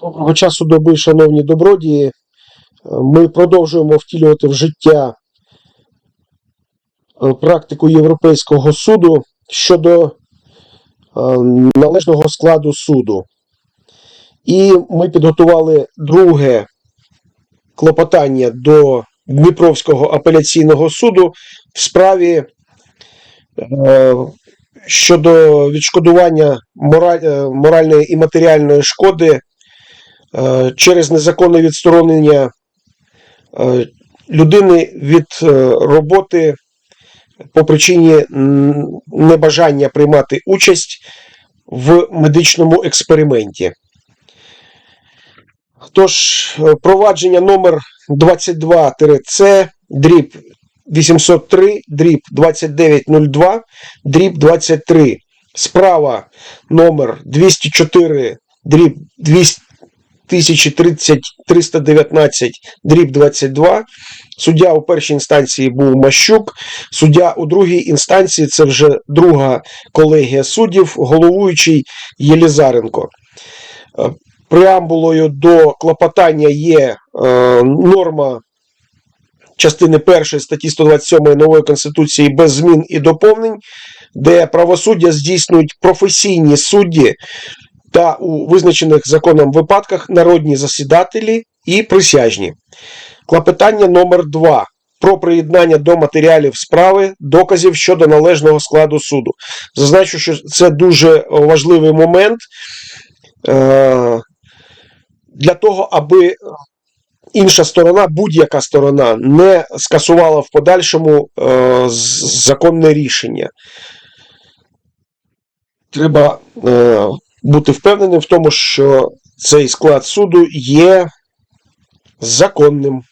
Доброго часу доби, шановні добродії. Е, Ми продовжуємо втілювати в життя е, практику Європейського суду щодо е, належного складу суду. І ми підготували друге клопотання до Дніпровського апеляційного суду в справі щодо відшкодування мораль- моральної і матеріальної шкоди через незаконне відсторонення е, людини від е, роботи по причині небажання приймати участь в медичному експерименті. Тож, е, провадження номер 22-С, дріб 803, дріб 2902, дріб 23. Справа номер 204, дріб 2030 319, дріб 22. Суддя у першій інстанції був Мащук. Суддя у другій інстанції це вже друга колегія суддів, головуючий Єлізаренко. Е, Преамбулою до клопотання є е, норма частини 1 статті 127 нової Конституції без змін і доповнень, де правосуддя здійснюють професійні судді та у визначених законом випадках народні засідателі і присяжні. Клопотання номер 2 про приєднання до матеріалів справи доказів щодо належного складу суду. Зазначу, що це дуже важливий момент е, для того, аби інша сторона, будь-яка сторона, не скасувала в подальшому е, законне рішення. Треба е, бути впевненим в тому, що цей склад суду є законним.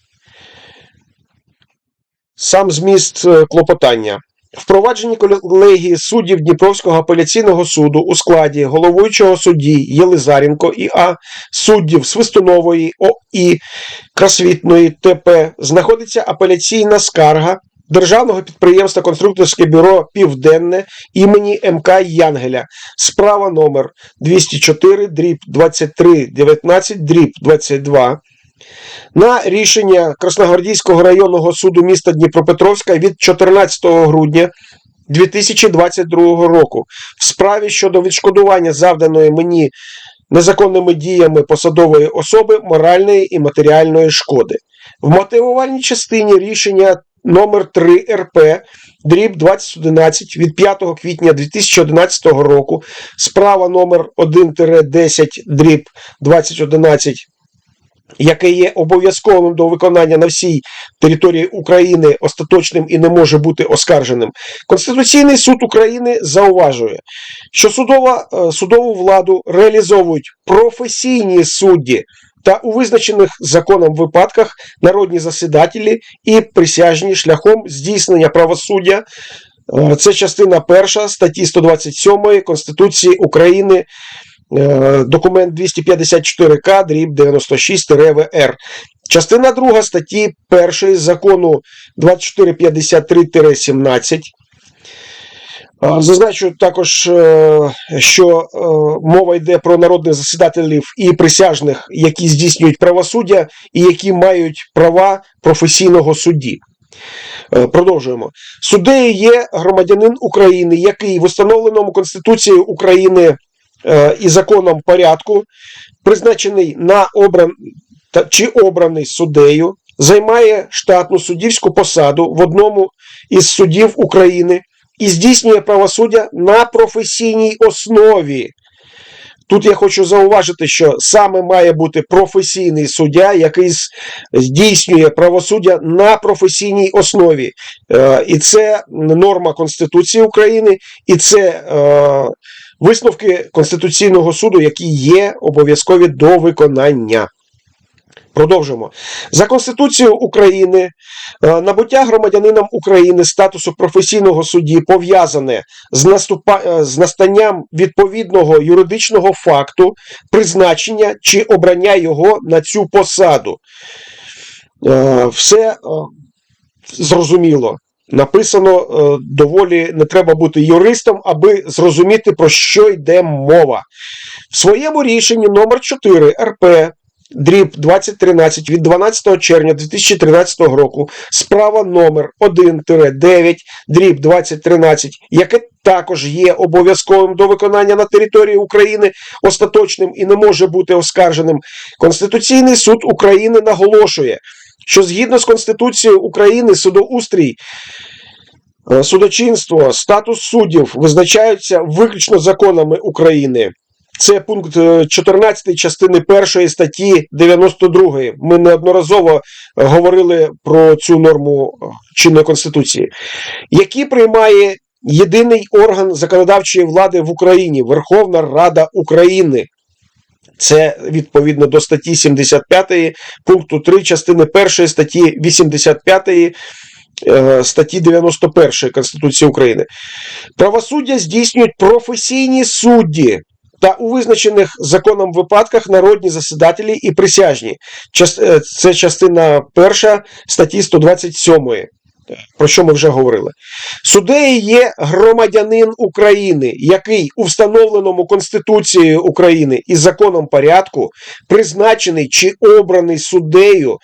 Сам зміст е, клопотання. Впровадженні колегії суддів Дніпровського апеляційного суду у складі головуючого судді Єлизаренко І.А., суддів Свистунової О.І., Красвітної ТП знаходиться апеляційна скарга Державного підприємства Конструкторське бюро Південне імені МК Янгеля. Справа номер 204 дріб 23 19 дріб 22 на рішення Красногвардійського районного суду міста Дніпропетровська від 14 грудня 2022 року в справі щодо відшкодування завданої мені незаконними діями посадової особи моральної і матеріальної шкоди. В мотивувальній частині рішення номер 3 РП дріб 2011 від 5 квітня 2011 року справа номер 1-10 дріб 2011 яке є обов'язковим до виконання на всій території України остаточним і не може бути оскарженим. Конституційний суд України зауважує, що судова, е, судову владу реалізовують професійні судді та у визначених законом випадках народні засідателі і присяжні шляхом здійснення правосуддя. Е, Це частина перша статті 127 Конституції України Е, документ 254К, дріб 96-ВР. Частина 2 статті 1 закону 2453-17. Зазначу також, е, що е, мова йде про народних засідателів і присяжних, які здійснюють правосуддя і які мають права професійного судді. Е, Продовжуємо. Суддею є громадянин України, який в установленому Конституцією України і законом порядку, призначений на обран чи обраний суддею, займає штатну суддівську посаду в одному із судів України і здійснює правосуддя на професійній основі. Тут я хочу зауважити, що саме має бути професійний суддя, який здійснює правосуддя на професійній основі. Е, І це норма Конституції України, і це е, висновки Конституційного суду, які є обов'язкові до виконання. Продовжимо. За Конституцією України е, набуття громадянином України статусу професійного судді пов'язане з, наступа... е, з настанням відповідного юридичного факту призначення чи обрання його на цю посаду. Е, Все зрозуміло. написано доволі не треба бути юристом, аби зрозуміти, про що йде мова. В своєму рішенні номер 4 РП дріб 2013 від 12 червня 2013 року справа номер 1-9 дріб 2013, яке також є обов'язковим до виконання на території України остаточним і не може бути оскарженим. Конституційний суд України наголошує, що згідно з Конституцією України судоустрій. е, Судочинство, статус суддів визначаються виключно законами України. Це пункт е, 14 частини 1 статті 92. Ми неодноразово е, говорили про цю норму е, чинної конституції, які приймає єдиний орган законодавчої влади в Україні Верховна Рада України. Це відповідно до статті 75 пункту 3 частини 1 статті 85 е, статті 91 Конституції України. Правосуддя здійснюють професійні судді та у визначених законом випадках народні засідателі і присяжні. Е, Це частина перша статті 127, про що ми вже говорили. Суддею є громадянин України, який у встановленому Конституцією України і законом порядку призначений чи обраний суддею,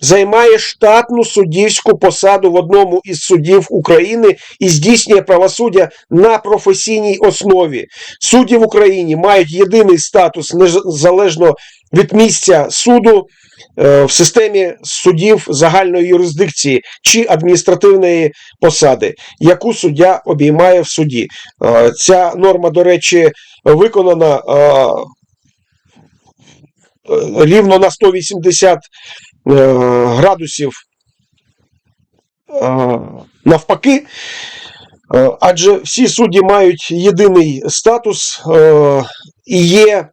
займає штатну суддівську посаду в одному із судів України і здійснює правосуддя на професійній основі. Судді в Україні мають єдиний статус незалежно від місця суду е, в системі судів загальної юрисдикції чи адміністративної посади, яку суддя обіймає в суді. Е, Ця норма, до речі, виконана е, рівно на 180 е, градусів е, навпаки. Е, Адже всі судді мають єдиний статус е, і є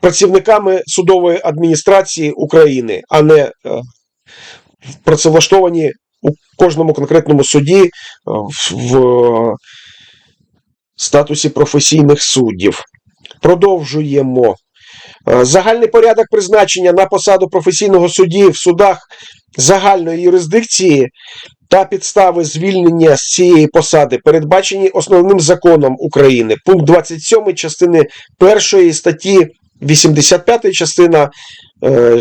працівниками судової адміністрації України, а не е, працевлаштовані у кожному конкретному суді е, в статусі професійних суддів. Продовжуємо. Е, Загальний порядок призначення на посаду професійного судді в судах загальної юрисдикції та підстави звільнення з цієї посади передбачені основним законом України. Пункт 27 частини 1 статті 85 частина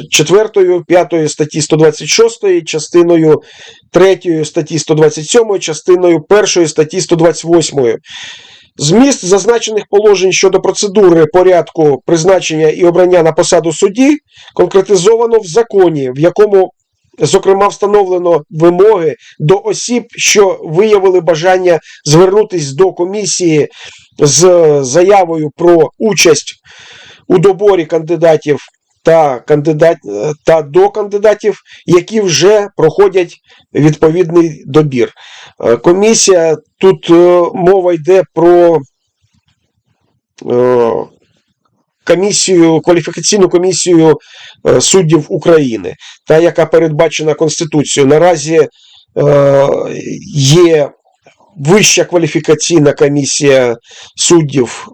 4, 5 статті 126, частиною 3 статті 127, частиною 1 статті 128. Зміст зазначених положень щодо процедури порядку призначення і обрання на посаду судді конкретизовано в законі, в якому зокрема встановлено вимоги до осіб, що виявили бажання звернутися до комісії з заявою про участь у доборі кандидатів та, кандидат, та до кандидатів, які вже проходять відповідний добір. Е, Комісія тут е, мова йде про е, комісію, кваліфікаційну комісію е, суддів України, та яка передбачена Конституцією. Наразі е, є Вища кваліфікаційна комісія суддів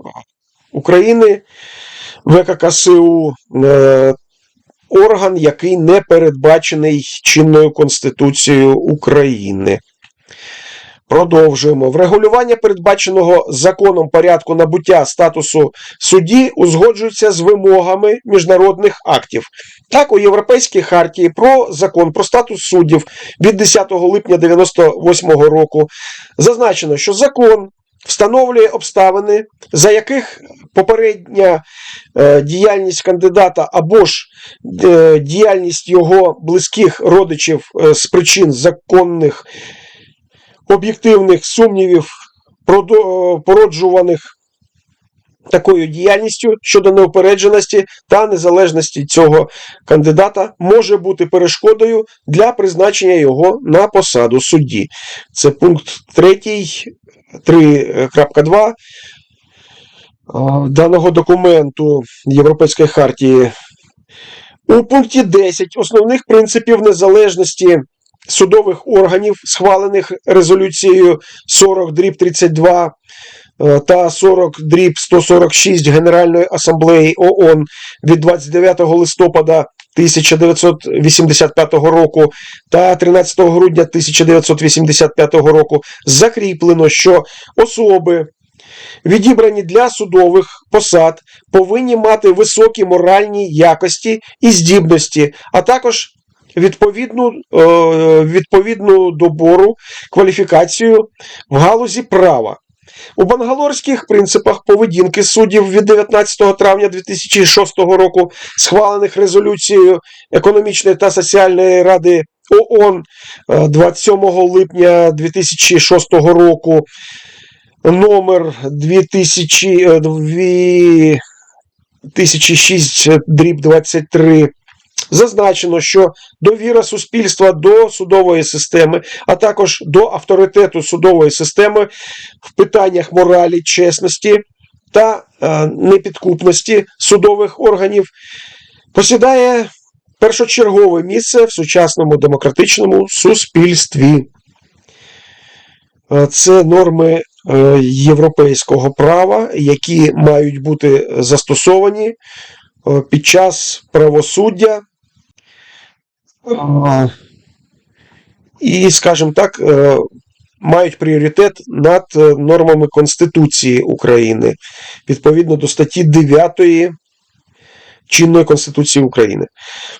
України ВККСУ, е, орган, який не передбачений чинною Конституцією України. Продовжуємо. Врегулювання передбаченого законом порядку набуття статусу судді узгоджується з вимогами міжнародних актів. Так, у Європейській хартії про закон про статус суддів від 10 липня 1998 року зазначено, що закон встановлює обставини, за яких попередня е, діяльність кандидата або ж е, діяльність його близьких родичів е, з причин законних об'єктивних сумнівів, породжуваних такою діяльністю щодо неупередженості та незалежності цього кандидата, може бути перешкодою для призначення його на посаду судді. Це пункт 3, 3.2 даного документу Європейської хартії. У пункті 10 основних принципів незалежності судових органів, схвалених резолюцією 40 дріб 32 е, та 40 дріб 146 Генеральної асамблеї ООН від 29 листопада 1985 року та 13 грудня 1985 року закріплено, що особи, відібрані для судових посад, повинні мати високі моральні якості і здібності, а також відповідну, е, відповідну добору кваліфікацію в галузі права. У бангалорських принципах поведінки суддів від 19 травня 2006 року, схвалених резолюцією Економічної та соціальної ради ООН е, 27 липня 2006 року, номер 2000, е, 2006 дріб 23, зазначено, що довіра суспільства до судової системи, а також до авторитету судової системи в питаннях моралі, чесності та е, непідкупності судових органів посідає першочергове місце в сучасному демократичному суспільстві. Е, Це норми е, європейського права, які мають бути застосовані під час правосуддя. І, скажімо так, е, мають пріоритет над е, нормами Конституції України відповідно до статті 9 чинної Конституції України.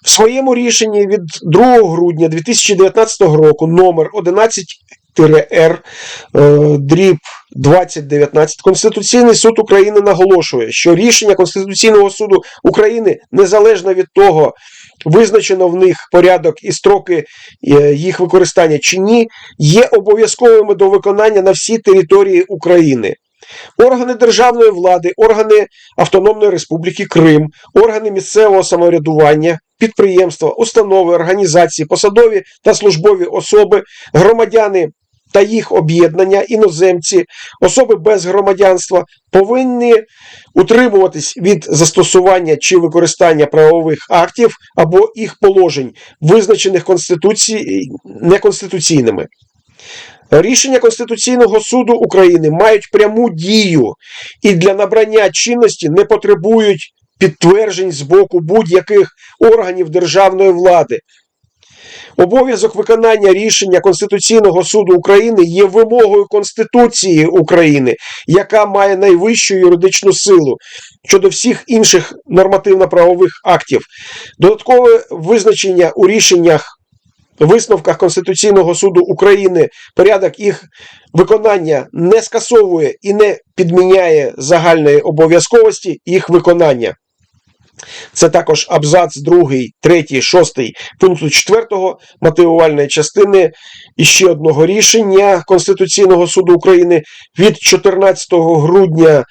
В своєму рішенні від 2 грудня 2019 року номер 11 р е, дріб 2019 Конституційний суд України наголошує, що рішення Конституційного суду України незалежно від того, визначено в них порядок і строки е, їх використання чи ні, є обов'язковими до виконання на всій території України. Органи державної влади, органи Автономної Республіки Крим, органи місцевого самоврядування, підприємства, установи, організації, посадові та службові особи, громадяни та їх об'єднання, іноземці, особи без громадянства повинні утримуватись від застосування чи використання правових актів або їх положень, визначених неконституційними. Рішення Конституційного суду України мають пряму дію і для набрання чинності не потребують підтверджень з боку будь-яких органів державної влади. Обов'язок виконання рішення Конституційного суду України є вимогою Конституції України, яка має найвищу юридичну силу щодо всіх інших нормативно-правових актів. Додаткове визначення у рішеннях висновках Конституційного суду України порядок їх виконання не скасовує і не підміняє загальної обов'язковості їх виконання. Це також абзац 2, 3, 6 пункту 4 мотивувальної частини іще одного рішення Конституційного суду України від 14 грудня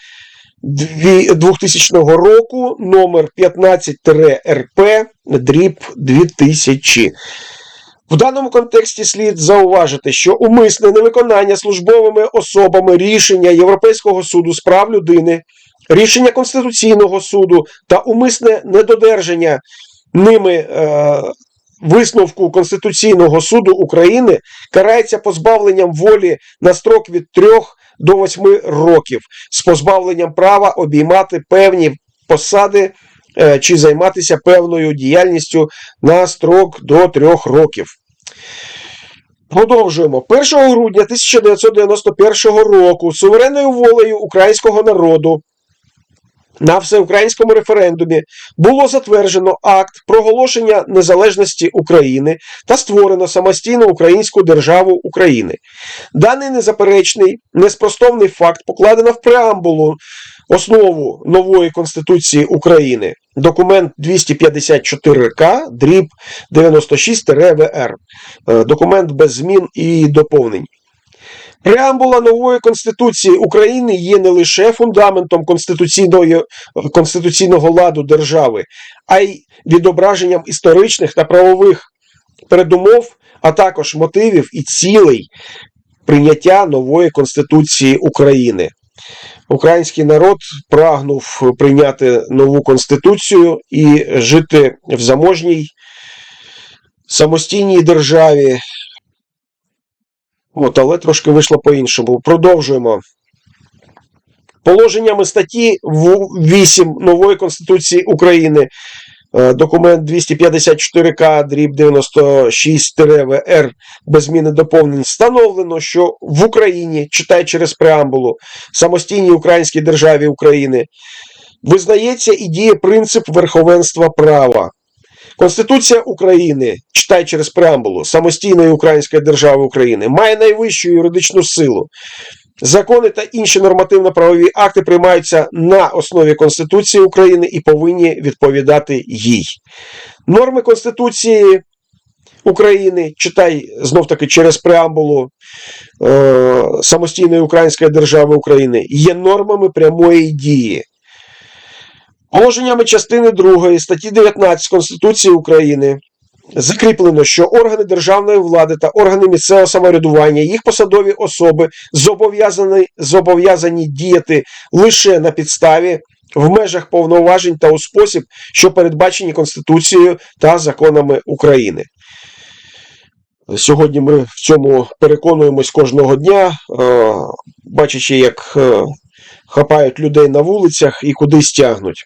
2000 року номер 15-РП дріб 2000. В даному контексті слід зауважити, що умисне невиконання службовими особами рішення Європейського суду з прав людини, рішення Конституційного суду та умисне недодержання ними е, висновку Конституційного суду України карається позбавленням волі на строк від 3 до 8 років з позбавленням права обіймати певні посади е, чи займатися певною діяльністю на строк до 3 років. Продовжуємо. 1 грудня 1991 року суверенною волею українського народу на всеукраїнському референдумі було затверджено акт проголошення незалежності України та створено самостійну українську державу України. Даний незаперечний, неспростовний факт покладено в преамбулу основу нової Конституції України. Документ 254К, дріб 96-ВР. Е, Документ без змін і доповнень. Преамбула нової Конституції України є не лише фундаментом конституційної, конституційного ладу держави, а й відображенням історичних та правових передумов, а також мотивів і цілей прийняття нової Конституції України. Український народ прагнув прийняти нову конституцію і жити в заможній самостійній державі. От, але трошки вийшло по-іншому. Продовжуємо. Положеннями статті 8 нової Конституції України е, документ 254К дріб 96-ВР без зміни доповнень встановлено, що в Україні, читай через преамбулу, самостійній українській державі України, визнається і діє принцип верховенства права. Конституція України, читай через преамбулу, самостійної української держави України, має найвищу юридичну силу. Закони та інші нормативно-правові акти приймаються на основі Конституції України і повинні відповідати їй. Норми Конституції України, читай знов таки через преамбулу е, самостійної української держави України, є нормами прямої дії. Положеннями частини 2 статті 19 Конституції України закріплено, що органи державної влади та органи місцевого самоврядування, їх посадові особи зобов'язані, зобов'язані діяти лише на підставі в межах повноважень та у спосіб, що передбачені Конституцією та законами України. Сьогодні ми в цьому переконуємось кожного дня, е, бачачи, як е, хапають людей на вулицях і кудись тягнуть.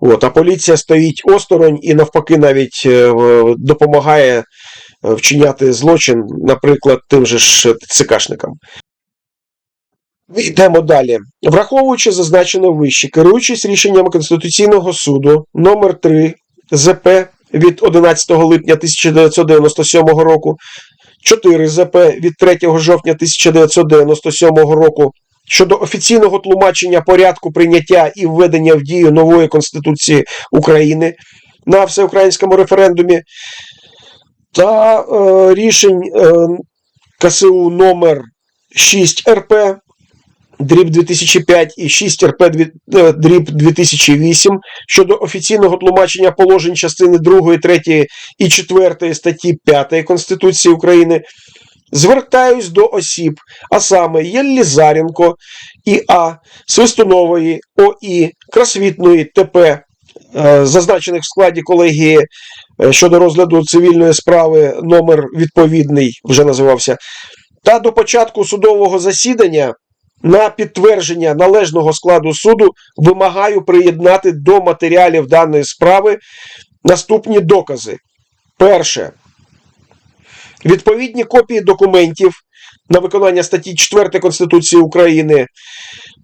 От, а поліція стоїть осторонь і навпаки навіть е, допомагає е, вчиняти злочин, наприклад, тим же ж ЦКшникам. Йдемо далі. Враховуючи зазначене вище, керуючись рішенням Конституційного суду номер 3 ЗП від 11 липня 1997 року, 4 ЗП від 3 жовтня 1997 року щодо офіційного тлумачення порядку прийняття і введення в дію нової Конституції України на всеукраїнському референдумі та е, рішень е, КСУ номер 6 РП дріб 2005 і 6 РП е, дріб 2008 щодо офіційного тлумачення положень частини 2, 3 і 4 статті 5 Конституції України звертаюсь до осіб, а саме Єллізаренко І.А., Свистунової О.І., Красвітної ТП, е, зазначених в складі колегії е, щодо розгляду цивільної справи номер відповідний вже називався, та до початку судового засідання на підтвердження належного складу суду вимагаю приєднати до матеріалів даної справи наступні докази. Перше. Відповідні копії документів на виконання статті 4 Конституції України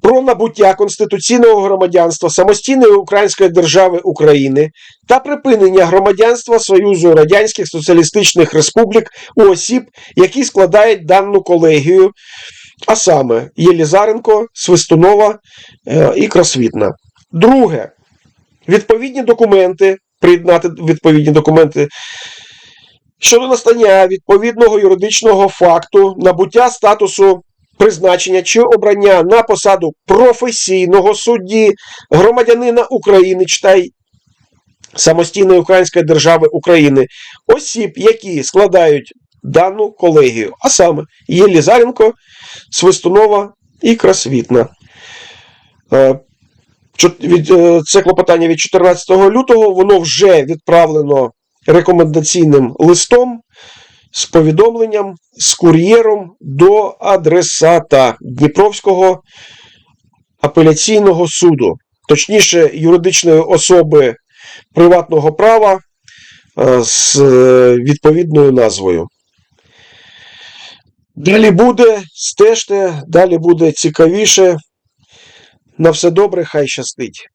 про набуття конституційного громадянства самостійної Української держави України та припинення громадянства Союзу Радянських Соціалістичних Республік у осіб, які складають дану колегію, а саме Єлізаренко, Свистунова е, і Красвітна. Друге, відповідні документи, приєднати відповідні документи щодо настання відповідного юридичного факту набуття статусу призначення чи обрання на посаду професійного судді громадянина України, читай самостійної Української держави України, осіб, які складають дану колегію, а саме Єлізаренко, Свистунова і Красвітна. Е, е, Це клопотання від 14 лютого, воно вже відправлено рекомендаційним листом з повідомленням з кур'єром до адресата Дніпровського апеляційного суду, точніше, юридичної особи приватного права е, з е, відповідною назвою. Далі буде, стежте, далі буде цікавіше. На все добре, хай щастить.